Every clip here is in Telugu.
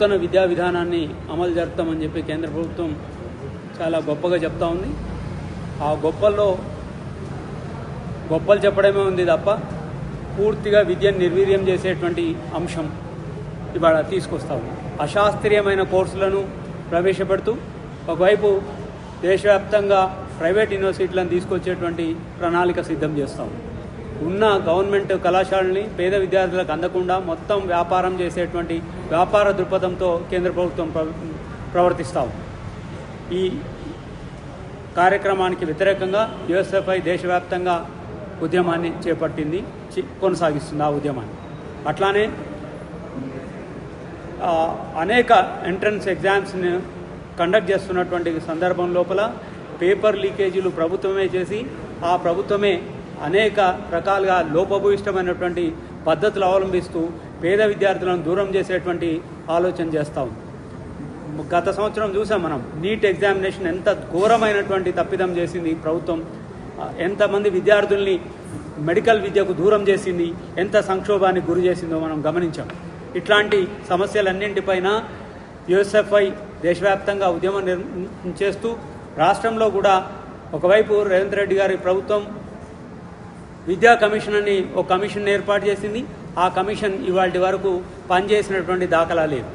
నూతన విద్యా విధానాన్ని అమలు జరుపుతామని చెప్పి కేంద్ర ప్రభుత్వం చాలా గొప్పగా చెప్తా ఉంది. ఆ గొప్పల్లో గొప్పలు చెప్పడమే ఉంది తప్ప పూర్తిగా విద్యను నిర్వీర్యం చేసేటువంటి అంశం ఇవాళ తీసుకొస్తాము అశాస్త్రీయమైన కోర్సులను ప్రవేశపెడుతూ ఒకవైపు దేశవ్యాప్తంగా ప్రైవేట్ యూనివర్సిటీలను తీసుకొచ్చేటువంటి ప్రణాళిక సిద్ధం చేస్తాము ఉన్న గవర్నమెంట్ కళాశాలని పేద విద్యార్థులకు అందకుండా మొత్తం వ్యాపారం చేసేటువంటి వ్యాపార దృక్పథంతో కేంద్ర ప్రభుత్వం ప్రవర్తిస్తాం ఈ కార్యక్రమానికి వ్యతిరేకంగా యుఎస్ఎఫ్ఐ దేశవ్యాప్తంగా ఉద్యమాన్ని చేపట్టింది చి- కొనసాగిస్తుంది ఆ ఉద్యమాన్ని. అట్లానే అనేక ఎంట్రన్స్ ఎగ్జామ్స్ని కండక్ట్ చేస్తున్నటువంటి సందర్భం లోపల పేపర్ లీకేజీలు ప్రభుత్వమే చేసి ఆ ప్రభుత్వమే అనేక రకాలుగా లోపభూయిష్టమైనటువంటి పద్ధతులు అవలంబిస్తూ పేద విద్యార్థులను దూరం చేసేటువంటి ఆలోచన చేస్తూ ఉంది. గత సంవత్సరం చూసాం మనం నీట్ ఎగ్జామినేషన్ ఎంత ఘోరమైనటువంటి తప్పిదం చేసింది ప్రభుత్వం. ఎంతమంది విద్యార్థుల్ని మెడికల్ విద్యకు దూరం చేసింది ఎంత సంక్షోభానికి గురి చేసిందో మనం గమనించాం. ఇట్లాంటి సమస్యలన్నింటిపైన యుఎస్ఎఫ్ఐ దేశవ్యాప్తంగా ఉద్యమం నిర్ చేస్తూ రాష్ట్రంలో కూడా ఒకవైపు రేవంత్ రెడ్డి గారి ప్రభుత్వం విద్యా కమిషన్ అని ఒక కమిషన్ ఏర్పాటు చేసింది. ఆ కమిషన్ ఇవాళ వరకు పనిచేసినటువంటి దాఖలా లేదు.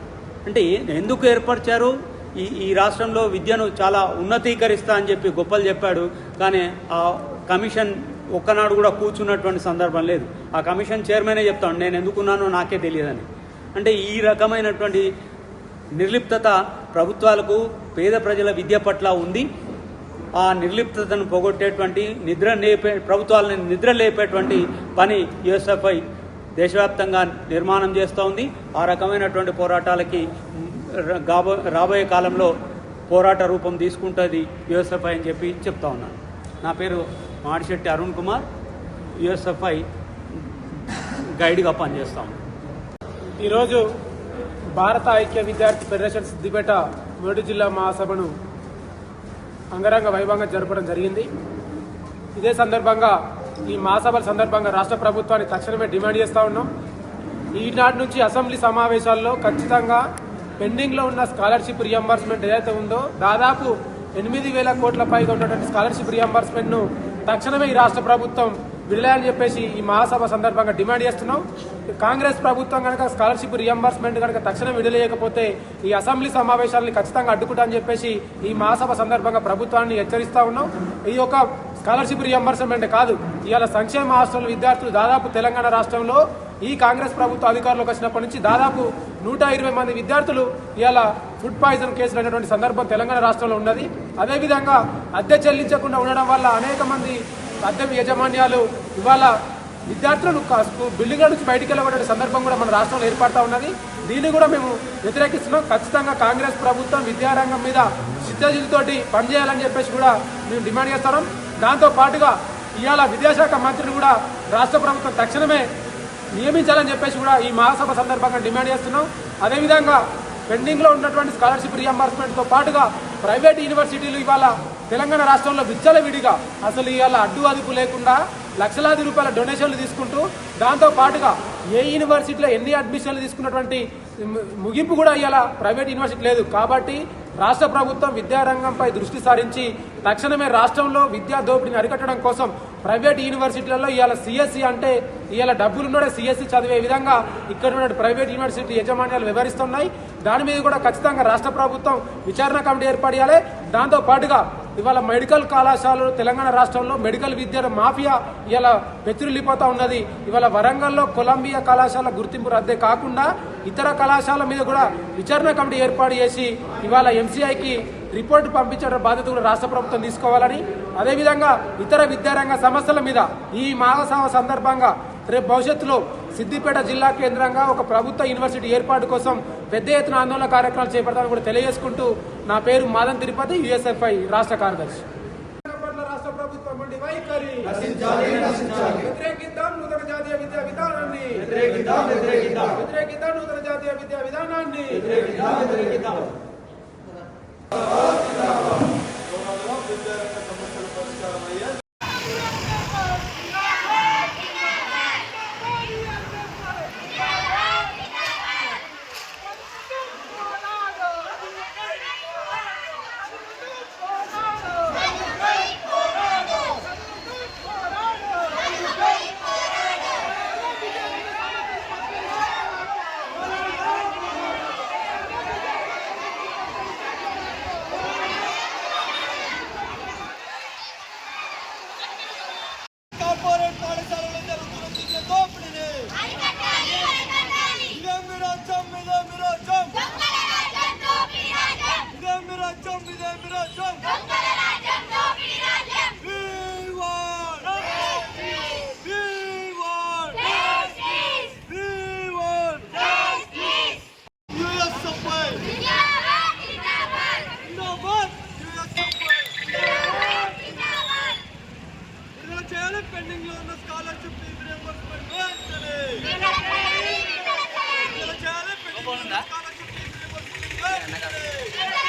అంటే ఎందుకు ఏర్పరిచారు? ఈ ఈ రాష్ట్రంలో విద్యను చాలా ఉన్నతీకరిస్తా అని చెప్పి గొప్పలు చెప్పాడు. కానీ ఆ కమిషన్ ఒక్కనాడు కూడా కూర్చున్నటువంటి సందర్భం లేదు. ఆ కమిషన్ చైర్మనే చెప్తాను నేను ఎందుకున్నానో నాకే తెలియదని. అంటే ఈ రకమైనటువంటి నిర్లిప్తత ప్రభుత్వాలకు పేద ప్రజల విద్య పట్ల ఉంది. ఆ నిర్లిప్తతను పోగొట్టేటువంటి నిద్ర లేపే ప్రభుత్వాలను నిద్ర లేపేటువంటి పని యుఎస్ఎఫ్ఐ దేశవ్యాప్తంగా నిర్మాణం చేస్తూ ఉంది ఆ రకమైనటువంటి పోరాటాలకి కాబో రాబోయే కాలంలో పోరాట రూపం తీసుకుంటుంది యుఎస్ఎఫ్ఐ అని చెప్పి చెప్తా ఉన్నాను నా పేరు మాడిశెట్టి అరుణ్ కుమార్. యుఎస్ఎఫ్ఐ గైడ్గా పనిచేస్తాం ఈరోజు భారత ఐక్య విద్యార్థి ఫెడరేషన్ సిద్దిపేట మొదటి జిల్లా మహాసభను అంగరంగ వైభవంగా జరపడం జరిగింది. ఇదే సందర్భంగా ఈ మహాసభల సందర్భంగా రాష్ట్ర ప్రభుత్వాన్ని తక్షణమే డిమాండ్ చేస్తూ ఉన్నాం. ఈనాటి నుంచి అసెంబ్లీ సమావేశాల్లో ఖచ్చితంగా పెండింగ్లో ఉన్న స్కాలర్షిప్ రియంబర్స్మెంట్ ఏదైతే ఉందో దాదాపు ఎనిమిది వేల కోట్ల పైగా ఉన్నటువంటి స్కాలర్షిప్ రియంబర్స్మెంట్ను తక్షణమే ఈ రాష్ట్ర ప్రభుత్వం విడుదలని చెప్పేసి ఈ మహాసభ సందర్భంగా డిమాండ్ చేస్తున్నాం. కాంగ్రెస్ ప్రభుత్వం కనుక స్కాలర్షిప్ రియంబర్స్మెంట్ కనుక తక్షణం విడలేయకపోతే ఈ అసెంబ్లీ సమావేశాలను ఖచ్చితంగా అడ్డుకుంటా అని చెప్పేసి ఈ మహాసభ సందర్భంగా ప్రభుత్వాన్ని హెచ్చరిస్తా ఉన్నాం. ఈ యొక్క స్కాలర్షిప్ రియంబర్స్మెంట్ కాదు. ఇవాళ సంక్షేమ హాస్టల్ విద్యార్థులు దాదాపు తెలంగాణ రాష్ట్రంలో ఈ కాంగ్రెస్ ప్రభుత్వ అధికారంలోకి వచ్చినప్పటి నుంచి దాదాపు నూట ఇరవై మంది విద్యార్థులు ఇవాళ ఫుడ్ పాయిజన్ కేసులు అయినటువంటి సందర్భం తెలంగాణ రాష్ట్రంలో ఉన్నది. అదేవిధంగా అద్దె చెల్లించకుండా ఉండడం వల్ల అనేక మంది అద్దెం యాజమాన్యాలు ఇవాళ విద్యార్థులను క- బిల్డింగ్ల నుంచి బయటికి వెళ్ళబడే సందర్భం కూడా మన రాష్ట్రంలో ఏర్పడతా ఉన్నది. దీన్ని కూడా మేము వ్యతిరేకిస్తున్నాం. ఖచ్చితంగా కాంగ్రెస్ ప్రభుత్వం విద్యారంగం మీద చిత్తశుద్ధితోటి పనిచేయాలని చెప్పేసి కూడా మేము డిమాండ్ చేస్తున్నాం. దాంతో పాటుగా ఇవాళ విద్యాశాఖ మంత్రిని కూడా రాష్ట్ర ప్రభుత్వం తక్షణమే నియమించాలని చెప్పేసి కూడా ఈ మహాసభ సందర్భంగా డిమాండ్ చేస్తున్నాం. అదేవిధంగా పెండింగ్లో ఉన్నటువంటి స్కాలర్షిప్ రియంబర్స్మెంట్తో పాటుగా ప్రైవేట్ యూనివర్సిటీలు ఇవాళ తెలంగాణ రాష్ట్రంలో విచ్చలవిడిగా అసలు ఇవాళ అడ్డు అదుపు లేకుండా లక్షలాది రూపాయల డొనేషన్లు తీసుకుంటూ దాంతో పాటుగా ఏ యూనివర్సిటీలో ఎన్ని అడ్మిషన్లు తీసుకున్నటువంటి ముగింపు కూడా ఇవాళ ప్రైవేట్ యూనివర్సిటీ లేదు. కాబట్టి రాష్ట్ర ప్రభుత్వం విద్యారంగంపై దృష్టి సారించి తక్షణమే రాష్ట్రంలో విద్యా దోపిడీని అరికట్టడం కోసం ప్రైవేట్ యూనివర్సిటీలలో ఇవాళ సిఎస్సి అంటే ఇవాళ డబ్బులున్నోడే సిఎస్సి చదివే విధంగా ఇక్కడ ఉన్న ప్రైవేట్ యూనివర్సిటీ యజమాన్యాలు వివరిస్తున్నాయి. దాని మీద కూడా ఖచ్చితంగా రాష్ట్ర ప్రభుత్వం విచారణ కమిటీ ఏర్పాటు దాంతో పాటుగా ఇవాళ మెడికల్ కళాశాలలు తెలంగాణ రాష్ట్రంలో మెడికల్ విద్య మాఫియా ఇవాళ వెచ్చురిల్లిపోతా ఉన్నది. ఇవాళ వరంగల్లో కొలంబియా కళాశాల గుర్తింపు రద్దే కాకుండా ఇతర కళాశాల మీద కూడా విచారణ కమిటీ ఏర్పాటు చేసి ఇవాళ ఎంసీఐకి రిపోర్టు పంపించడం బాధ్యత కూడా రాష్ట్ర ప్రభుత్వం తీసుకోవాలని అదేవిధంగా ఇతర విద్యారంగ సమస్యల మీద ఈ మహాసభ సందర్భంగా రేపు భవిష్యత్తులో సిద్దిపేట జిల్లా కేంద్రంగా ఒక ప్రభుత్వ యూనివర్సిటీ ఏర్పాటు కోసం పెద్ద ఎత్తున ఆందోళన కార్యక్రమాలు చేపడతామని కూడా తెలియజేసుకుంటూ నా పేరు మాదన్ తిరుపతి యుఎస్ఎఫ్ఐ రాష్ట్ర కార్యదర్శి. రాష్ట్ర ప్రభుత్వం వ్యతిరేకిద్దాం నూతన జాతీయ విద్యా విధానాన్ని. వ్యతిరేకిద్దాం నూతన జాతీయ విద్యా విధానాన్ని. చేయాలి. పెండింగ్లో ఉన్న స్కాలర్షిప్ ఫీజు రియంబర్స్మెంట్ వెంటనే చేయాలి? Scholarship fee reimbursement